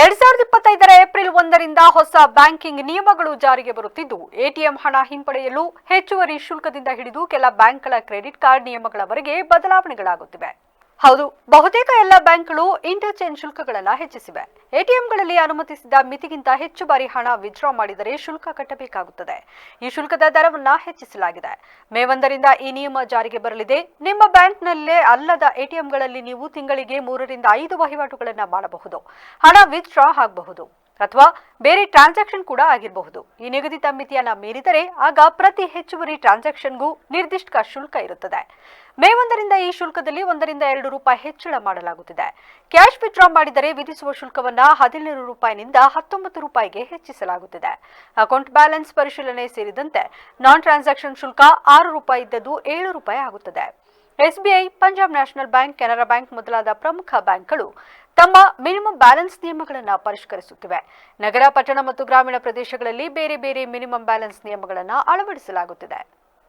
ಎರಡ್ ಸಾವಿರದ ಇಪ್ಪತ್ತೈದರ ಏಪ್ರಿಲ್ ಒಂದರಿಂದ ಹೊಸ ಬ್ಯಾಂಕಿಂಗ್ ನಿಯಮಗಳು ಜಾರಿಗೆ ಬರುತ್ತಿದ್ದು, ಎಟಿಎಂ ಹಣ ಹಿಂಪಡೆಯಲು ಹೆಚ್ಚುವರಿ ಶುಲ್ಕದಿಂದ ಹಿಡಿದು ಕೆಲ ಬ್ಯಾಂಕ್ಗಳ ಕ್ರೆಡಿಟ್ ಕಾರ್ಡ್ ನಿಯಮಗಳವರೆಗೆ ಬದಲಾವಣೆಗಳಾಗುತ್ತಿವೆ. ಹೌದು, ಬಹುತೇಕ ಎಲ್ಲ ಬ್ಯಾಂಕ್ಗಳು ಇಂಟರ್ಚೇಂಜ್ ಶುಲ್ಕಗಳನ್ನು ಹೆಚ್ಚಿಸಿವೆ. ಎಟಿಎಂಗಳಲ್ಲಿ ಅನುಮತಿಸಿದ ಮಿತಿಗಿಂತ ಹೆಚ್ಚು ಬಾರಿ ಹಣ ವಿತ್ಡ್ರಾ ಮಾಡಿದರೆ ಶುಲ್ಕ ಕಟ್ಟಬೇಕಾಗುತ್ತದೆ. ಈ ಶುಲ್ಕದ ದರವನ್ನ ಹೆಚ್ಚಿಸಲಾಗಿದೆ. ಮೇ ಒಂದರಿಂದ ಈ ನಿಯಮ ಜಾರಿಗೆ ಬರಲಿದೆ. ನಿಮ್ಮ ಬ್ಯಾಂಕ್ನಲ್ಲೇ ಅಲ್ಲದ ಎಟಿಎಂಗಳಲ್ಲಿ ನೀವು ತಿಂಗಳಿಗೆ ಮೂರರಿಂದ ಐದು ವಹಿವಾಟುಗಳನ್ನು ಮಾಡಬಹುದು. ಹಣ ವಿತ್ಡ್ರಾ ಆಗಬಹುದು. ಅಥವಾ ಬೇರೆ ಟ್ರಾನ್ಸಾಕ್ಷನ್ ಕೂಡ ಆಗಿರಬಹುದು. ಈ ನಿಗದಿತ ಮಿತಿಯನ್ನ ಮೀರಿದರೆ ಆಗ ಪ್ರತಿ ಹೆಚ್ಚುವರಿ ಟ್ರಾನ್ಸಾಕ್ಷನ್ಗೂ ನಿರ್ದಿಷ್ಟ ಶುಲ್ಕ ಇರುತ್ತದೆ. ಮೇ ಒಂದರಿಂದ ಈ ಶುಲ್ಕದಲ್ಲಿ ಒಂದರಿಂದ ಎರಡು ರೂಪಾಯಿ ಹೆಚ್ಚಳ ಮಾಡಲಾಗುತ್ತಿದೆ. ಕ್ಯಾಶ್ ವಿತ್ಡ್ರಾ ಮಾಡಿದರೆ ವಿಧಿಸುವ ಶುಲ್ಕವನ್ನ ಹದಿನೇಳು ರೂಪಾಯಿನಿಂದ ಹತ್ತೊಂಬತ್ತು ರೂಪಾಯಿಗೆ ಹೆಚ್ಚಿಸಲಾಗುತ್ತಿದೆ. ಅಕೌಂಟ್ ಬ್ಯಾಲೆನ್ಸ್ ಪರಿಶೀಲನೆ ಸೇರಿದಂತೆ ನಾನ್ ಟ್ರಾನ್ಸಾಕ್ಷನ್ ಶುಲ್ಕ ಆರು ರೂಪಾಯಿ ಇದ್ದದ್ದು ಏಳು ರೂಪಾಯಿ ಆಗುತ್ತದೆ. SBI, Punjab national bank, Canara bank ಮೊದಲಾದ ಪ್ರಮುಖ ಬ್ಯಾಂಕ್ಗಳು ತಮ್ಮ ಮಿನಿಮಮ್ ಬ್ಯಾಲೆನ್ಸ್ ನಿಯಮಗಳನ್ನು ಪರಿಷ್ಕರಿಸುತ್ತಿವೆ. ನಗರ, ಪಟ್ಟಣ ಮತ್ತು ಗ್ರಾಮೀಣ ಪ್ರದೇಶಗಳಲ್ಲಿ ಬೇರೆ ಬೇರೆ ಮಿನಿಮಮ್ ಬ್ಯಾಲೆನ್ಸ್ ನಿಯಮಗಳನ್ನು ಅಳವಡಿಸಲಾಗುತ್ತಿದೆ.